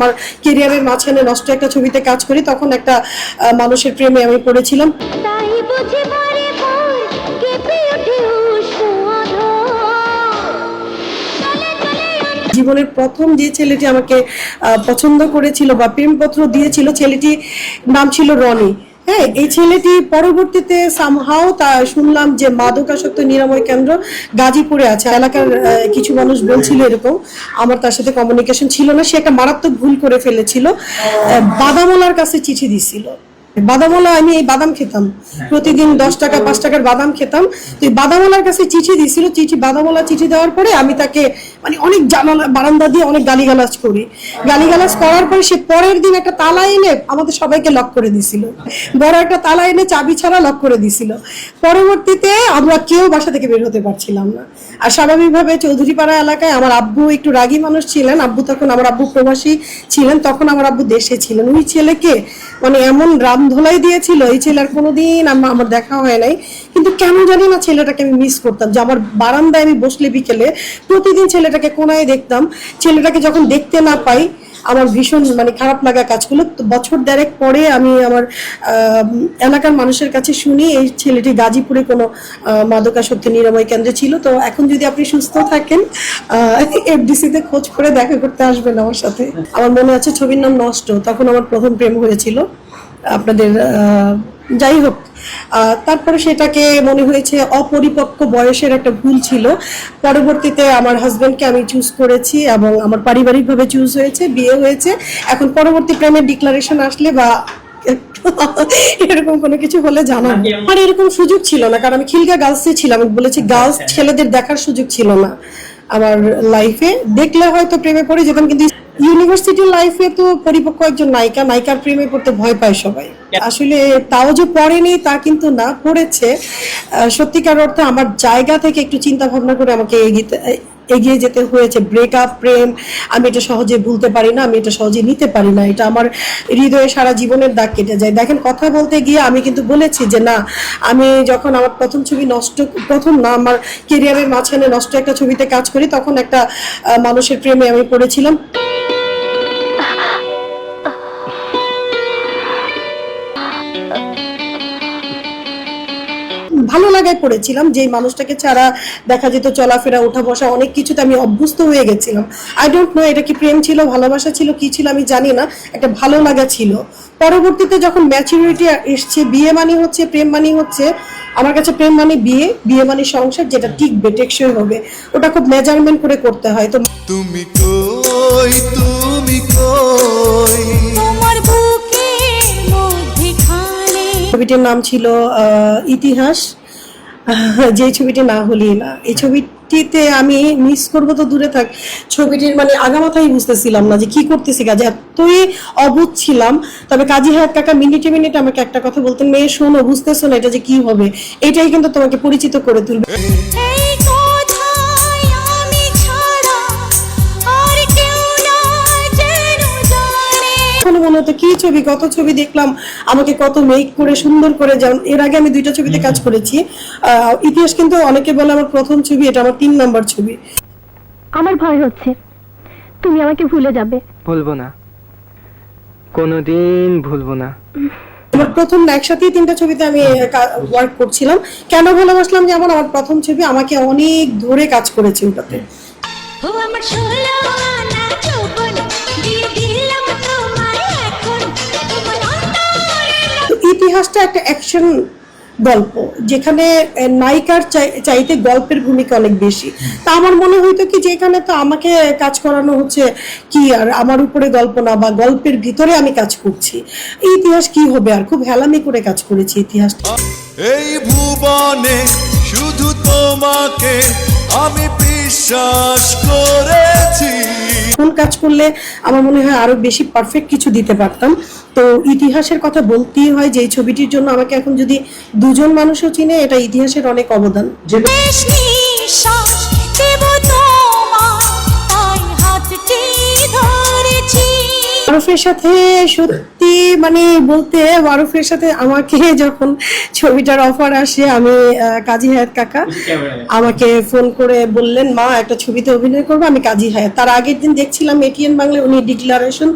আমার কেরিয়ারের মাঝখানে নষ্ট একটা ছবিতে কাজ করি তখন একটা মানুষের প্রেমে আমি পড়েছিলাম। জীবনের প্রথম যে ছেলেটি আমাকে পছন্দ করেছিল বা প্রেমপত্র দিয়েছিল ছেলেটি নাম ছিল রনি। হ্যাঁ এই ছেলেটি পরবর্তীতে সামহাও তা শুনলাম যে মাদকাসক্ত নিরাময় কেন্দ্র গাজীপুরে আছে। এলাকার কিছু মানুষ বলছিল এরকম। আমার তার সাথে কমিউনিকেশন ছিল না সে একটা মারাত্মক ভুল করে ফেলেছিল। আহ, বাদামওয়ালার কাছে চিঠি দিছিল। বাদামওয়ালা আমি এই বাদাম খেতাম। প্রতিদিন দশ টাকা পাঁচ টাকার বাদাম খেতাম। তো এই বাদামওয়ালার কাছে চিঠি দিছিল। চিঠি বাদামওয়ালা চিঠি দেওয়ার পরে আমি তাকে মানে অনেক জানালা বারান্দা দিয়ে অনেক গালিগালাজ করি। গালিগালাজ করার পরে সে পরের দিন একটা তালা এনে আমাদের সবাইকে লক করে দিছিল বড় একটা তালা এনে চাবি ছাড়া লক করে দিছিল পরবর্তীতে আমরা কেউ বাসা থেকে বের হতে পারছিলাম না। আর স্বাভাবিকভাবে চৌধুরীপাড়া এলাকায় আমার আব্বু একটু রাগী মানুষ ছিলেন। আব্বু তখন, আমার আব্বু প্রবাসী ছিলেন। তখন আমার আব্বু দেশে ছিলেন। ওই ছেলেকে মানে এমন রাম ধোলাই দিয়েছিল, এই ছেলের কোনোদিন আম- আমার দেখা হয় নাই। কিন্তু কেন জানি না ছেলেটাকে আমি মিস করতাম। যে আমার বারান্দায় আমি বসলে বিকেলে, প্রতিদিন ছেলেটাকে কোনায় দেখতাম। ছেলেটাকে যখন দেখতে না পাই, আমার ভীষণ মানে খারাপ লাগা কাজ করল। তো বছর দেড়েক পরে আমি আমার এলাকার মানুষের কাছে শুনি, এই ছেলেটি গাজীপুরে কোনো মাদকাসক্তি নিরাময় কেন্দ্রে ছিল। তো এখন যদি আপনি সুস্থ থাকেন এফডিসিতে খোঁজ করে দেখা করতে আসবেন আমার সাথে। আমার মনে আছে ছবির নাম নষ্ট। তখন আমার প্রথম প্রেম হয়েছিল। আপনাদের যাই হোক তারপরে সেটাকে মনে হয়েছে অপরিপক্ক বয়সের একটা ভুল ছিল। পরবর্তীতে আমার হাজব্যান্ডকে আমি চুজ করেছি এবং আমার পারিবারিকভাবে চুজ হয়েছে বিয়ে হয়েছে। এখন পরবর্তী প্রেমের ডিক্লারেশন আসলে বা এরকম কোনো কিছু হলে জানাব আমার এরকম সুযোগ ছিল না কারণ আমি খিলগা গার্লসে ছিলাম আমি বলেছি গার্লস ছেলেদের দেখার সুযোগ ছিল না। আমার লাইফে দেখলে হয়তো প্রেমে পড়ে যেতাম কিন্তু ইউনিভার্সিটি লাইফে তো পরিপক্ক একজন নায়িকা নায়িকার প্রেমে পড়তে ভয় পায় সবাই। আসলে তাও যে পড়েনি তা কিন্তু না পড়েছে। সত্যিকার অর্থে আমার জায়গা থেকে একটু চিন্তা ভাবনা করে আমাকে এগিয়ে এগিয়ে যেতে হয়েছে। ব্রেকআপ প্রেম আমি এটা সহজে ভুলতে পারি না আমি এটা সহজে নিতে পারি না। এটা আমার হৃদয়ে সারা জীবনের দাগ কেটে যায়। দেখেন কথা বলতে গিয়ে আমি কিন্তু বলেছি যে না আমি যখন আমার প্রথম ছবি নষ্ট প্রথম না আমার কেরিয়ারের মাঝখানে নষ্ট একটা ছবিতে কাজ করি তখন একটা মানুষের প্রেমে আমি পড়েছিলাম। ভালো লাগায় পড়েছিলাম যে মানুষটাকে ছাড়া দেখা যেত চলাফেরা ওঠা বসা অনেক কিছুতে আমি অভ্যস্ত হয়ে গেছিলাম। আই ডোন্ট নো এটা কি প্রেম ছিল, ভালোবাসা ছিল, কি ছিল আমি জানি না, একটা ভালো লাগা ছিল। পরবর্তীতে যখন ম্যাচুরিটি এসছে, বিয়ে মানি হচ্ছে, প্রেম মানি হচ্ছে, আমার কাছে প্রেম মানে বিয়ে বিয়ে মানে সংসার, যেটা টিকবে, টেকসই হবে। ওটা খুব মেজারমেন্ট করে করতে হয়। তো তুমি কই তুমি কই? ছবিটির নাম ছিল ইতিহাস। যে ছবিটি না হলেই না। এই ছবিটিতে আমি মিস করব তো দূরে থাক। ছবিটির মানে আগামাথাই বুঝতেছিলাম না যে কি করতেছি কাজে। এতই অবুধ ছিলাম। তবে কাজী হায়াত কাকা মিনিটে মিনিটে আমাকে একটা কথা বলতেন, মেয়ে শোনো, বুঝতেছো না এটা যে কি হবে? এটাই কিন্তু তোমাকে পরিচিত করে তুলবে। ছবি কত ছবি দেখলাম আমাকে কত মেক করে সুন্দর করে যেমন এর আগে আমি দুইটা ছবিতে কাজ করেছি। আহ, ইতিহাস কিন্তু অনেকে বলে আমার প্রথম ছবি এটা আমার তিন নাম্বার ছবি। আমার ভয় হচ্ছে। তুমি আমাকে ভুলে যাবে। ভুলবো না। কোনোদিন ভুলবো না। আমার প্রথম একসাথেই তিনটা ছবিতে আমি ওয়ার্ক করছিলাম। কেন ভালোবাসলাম যেমন আমার প্রথম ছবি আমাকে অনেক ধরে কাজ করেছে ওটাতে। ও আমার ইতিহাসটা একটা অ্যাকশন গল্প, যেখানে নায়িকার চাই- চাইতে গল্পের ভূমিকা অনেক বেশি। তা আমার মনে হইতো কি যে এখানে তো আমাকে কাজ করানো হচ্ছে কি আর আমার উপরে গল্প না বা গল্পের ভিতরে আমি কাজ করছি। এই ইতিহাস কি হবে আর? খুব হেলামি করে কাজ করেছি ইতিহাসটা। এই ভুবনে শুধু তোমাকে আমি বিশ্বাস করেছি। কাজ করলে আমার মনে হয় আরও বেশি পারফেক্ট কিছু দিতে পারতাম। তো ইতিহাসের কথা বলতেই হয় যে এই ছবিটির জন্য আমাকে এখন যদি দুজন মানুষও চিনে, এটা ইতিহাসের অনেক অবদান। মারুফের সাথে সত্যি মানে বলতে মারুফের সাথে আমাকে যখন ছবিটার অফার আসে আমি কাজী হায়াত কাকা আমাকে ফোন করে বললেন মা একটা ছবিতে অভিনয় করব আমি কাজী হায়াত। তার আগের দিন দেখছিলাম এটিএন বাংলায় উনি ডিক্লারেশন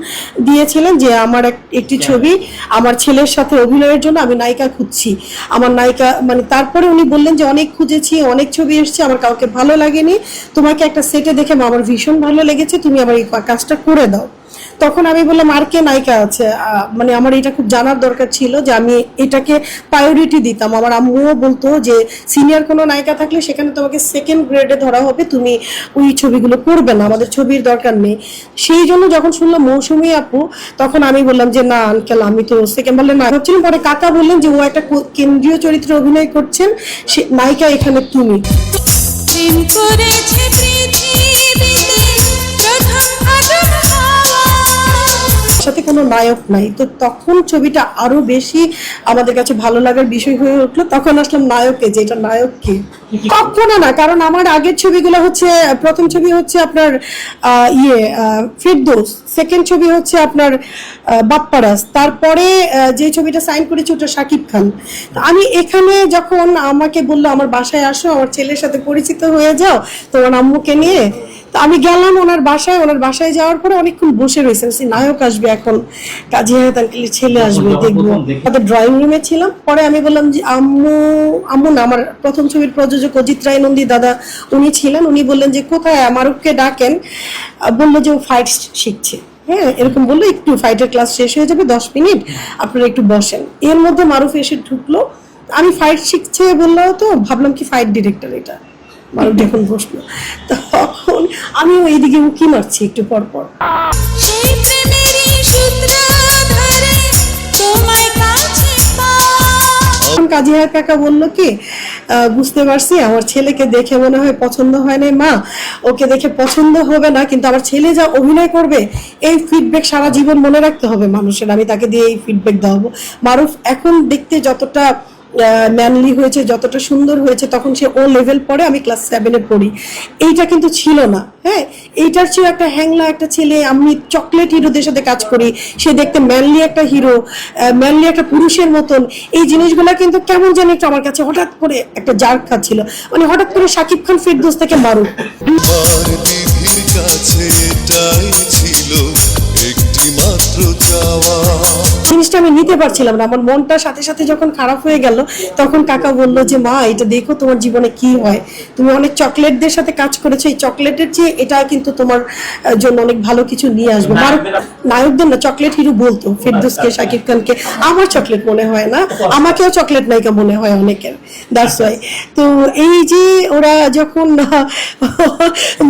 দিয়েছিলেন যে আমার এক- একটি ছবি আমার ছেলের সাথে অভিনয়ের জন্য আমি নায়িকা খুঁজছি। আমার নায়িকা মানে তারপরে উনি বললেন যে অনেক খুঁজেছি অনেক ছবি এসেছে আমার কাউকে ভালো লাগেনি। তোমাকে একটা সেটে দেখে আমার ভীষণ ভালো লেগেছে তুমি আমার এই কাজটা করে দাও। তখন আমি বললাম, আর কে নায়িকা আছে? মানে আমার এটা খুব জানার দরকার ছিল যে আমি এটাকে প্রায়োরিটি দিতাম। আমার আম্মুও বলতো যে সিনিয়র কোনো নায়িকা থাকলে সেখানে তোমাকে সেকেন্ড গ্রেডে ধরা হবে, তুমি ওই ছবিগুলো করবে না, আমাদের ছবির দরকার নেই। সেই জন্য যখন শুনলাম, মৌসুমী আপু, তখন আমি বললাম যে, না আঙ্কেল আমি তো সেকেন্ড বললেন না ভাবছিলাম পরে কাকা বললেন যে, ও একটা কেন্দ্রীয় চরিত্রে অভিনয় করছেন, সে নায়িকা এখানে তুমি। করেছে পৃথিবীতে প্রথম সাথে কোনো নায়ক নাই। তো তখন ছবিটা আরও বেশি আমাদের কাছে ভালো লাগার বিষয় হয়ে উঠল। তখন আসলাম নায়কে যে এটা নায়ক কে? কখনো না কারণ আমার আগের ছবিগুলো হচ্ছে প্রথম ছবি হচ্ছে আপনার আহ, ইয়ে ফিরদৌস সেকেন্ড ছবি হচ্ছে আপনার আহ, বাপ্পারাজ তারপরে যে ছবিটা সাইন করেছি ওটা শাকিব খান। আমি এখানে যখন আমাকে বলল আমার বাসায় আসো আমার ছেলের সাথে পরিচিত হয়ে যাও তোমার আম্মুকে নিয়ে তো আমি গেলাম ওনার বাসায় ওনার বাসায় যাওয়ার পরে অনেকক্ষণ বসে রয়েছে। নায়ক আসবে এখন কাজী হায়াত আঙ্কেলের ছেলে আসবে দেখব। ড্রয়িং রুমে ছিলাম। পরে আমি বললাম যে আম্মু আম্মু না আমার প্রথম ছবির প্রযোজক অজিত রায় নন্দী দাদা উনি ছিলেন উনি বললেন যে কোথায় আমারকে ডাকেন? বলল যে ও ফাইট শিখছে। হ্যাঁ এরকম বলল একটু ফাইটের ক্লাস শেষ হয়ে যাবে দশ মিনিট আপনারা একটু বসেন। এর মধ্যে মারুফ এসে ঢুকলো আমি ফাইট শিখছে বলল তো ভাবলাম কি ফাইট ডিরেক্টর এটা? মারুফ যখন বসল তখন আমি এইদিকে উকি মারছি একটু পর পর। কাজী হায়াত কাকা বলল কি বুঝতে পারছি। আমার ছেলেকে দেখে মনে হয় পছন্দ হয় নাই। মা, ওকে দেখে পছন্দ হবে না, কিন্তু আমার ছেলে যা অভিনয় করবে, এই ফিডব্যাক সারা জীবন মনে রাখতে হবে মানুষের। আমি তাকে দিয়ে এই ফিডব্যাক দেওয়াবো। মারুফ, এখন দেখতে যতটা ম্যানলি হয়েছে, যতটা সুন্দর হয়েছে, তখন সে ও লেভেল পড়ে আমি ক্লাস সেভেনে পড়ি। এইটা কিন্তু ছিল না হ্যাঁ? এইটার ছিল একটা হ্যাংলা একটা ছেলে, আমি চকলেট হিরোদের সাথে কাজ করি, সে দেখতে ম্যানলি একটা হিরো ম্যানলি একটা পুরুষের মতন। এই জিনিসগুলো কিন্তু কেমন যেন একটু আমার কাছে হঠাৎ করে একটা জার খাচ্ছিল। মানে হঠাৎ করে শাকিব খান ফিরদোস থেকে মারুক। কাছে ছিল, একটি মাত্র চাওয়া। জিনিসটা আমি নিতে পারছিলাম না। আমার মনটা সাথে সাথে যখন খারাপ হয়ে গেল তখন কাকা বলল যে মা এটা দেখো তোমার জীবনে কি হয়। তুমি অনেক চকলেটদের সাথে কাজ করেছ। এই চকলেটের চেয়ে এটা কিন্তু তোমার জন্য অনেক ভালো কিছু নিয়ে আসবে। নায়কদের না চকলেট হিরো বলতো ফিরদোসকে শাকিব খানকে। আমার চকলেট মনে হয় না। আমাকেও চকলেট নায়িকা মনে হয় অনেকের। দ্যাটস ওয়াই তো এই যে ওরা যখন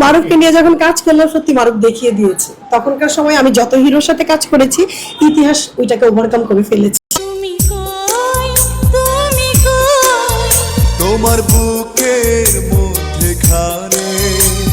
মারুফকে নিয়ে যখন কাজ করলাম সত্যি মারুফ দেখিয়ে দিয়েছে। তখনকার সময় আমি যত হিরোর সাথে কাজ করেছি ইতিহাস ওইটাকে ওভারকাম করে ফেলেছি। তুমি কই তোমার